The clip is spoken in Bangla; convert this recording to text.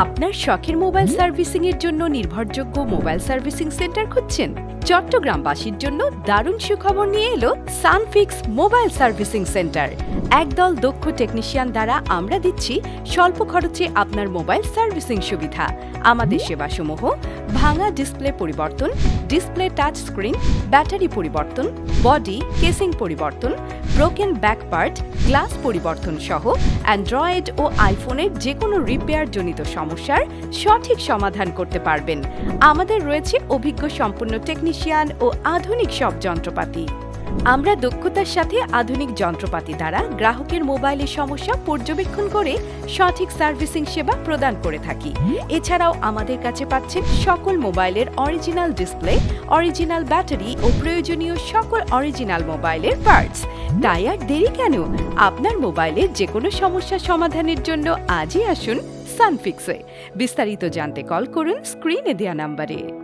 আপনার শখের মোবাইল সার্ভিসিং এর জন্য নির্ভরযোগ্য মোবাইল সার্ভিসিং সেন্টার খুঁজছেন? চট্টগ্রামবাসীর জন্য দারুণ সুখবর নিয়ে এলো সানফিক্স মোবাইল সার্ভিসিং সেন্টার। একদল দক্ষ টেকনিশিয়ান দ্বারা আমরা দিচ্ছি স্বল্প খরচে আপনার মোবাইল সার্ভিসিং সুবিধা। আমাদের সেবাসমূহ, ভাঙা ডিসপ্লে পরিবর্তন, ডিসপ্লে টাচ স্ক্রিন, ব্যাটারি পরিবর্তন, বডি কেসিং পরিবর্তন, ব্রোকেন ব্যাক পার্ট, গ্লাস পরিবর্তন সহ অ্যান্ড্রয়েড ও আইফোনের যে কোনো রিপেয়ার জনিত সমস্যার সঠিক সমাধান করতে পারবেন। আমাদের রয়েছে অভিজ্ঞ সম্পন্ন টেকনিশিয়ান ও আধুনিক সব যন্ত্রপাতি। আমরা দক্ষতার সাথে আধুনিক যন্ত্রপাতি দ্বারা গ্রাহকের মোবাইলের সমস্যা পর্যবেক্ষণ করে সঠিক সার্ভিসিং সেবা প্রদান করে থাকি। এছাড়াও আমাদের কাছে পাচ্ছেন সকল মোবাইলের অরিজিনাল ডিসপ্লে অরিজিনাল ব্যাটারি ও প্রয়োজনীয় সকল অরিজিনাল মোবাইলের পার্টস তাই আর দেরি কেন? আপনার মোবাইলের যে কোনো সমস্যা সমাধানের জন্য আজই আসুন সানফিক্সে। বিস্তারিত জানতে কল করুন স্ক্রিনে দেওয়া নাম্বারে।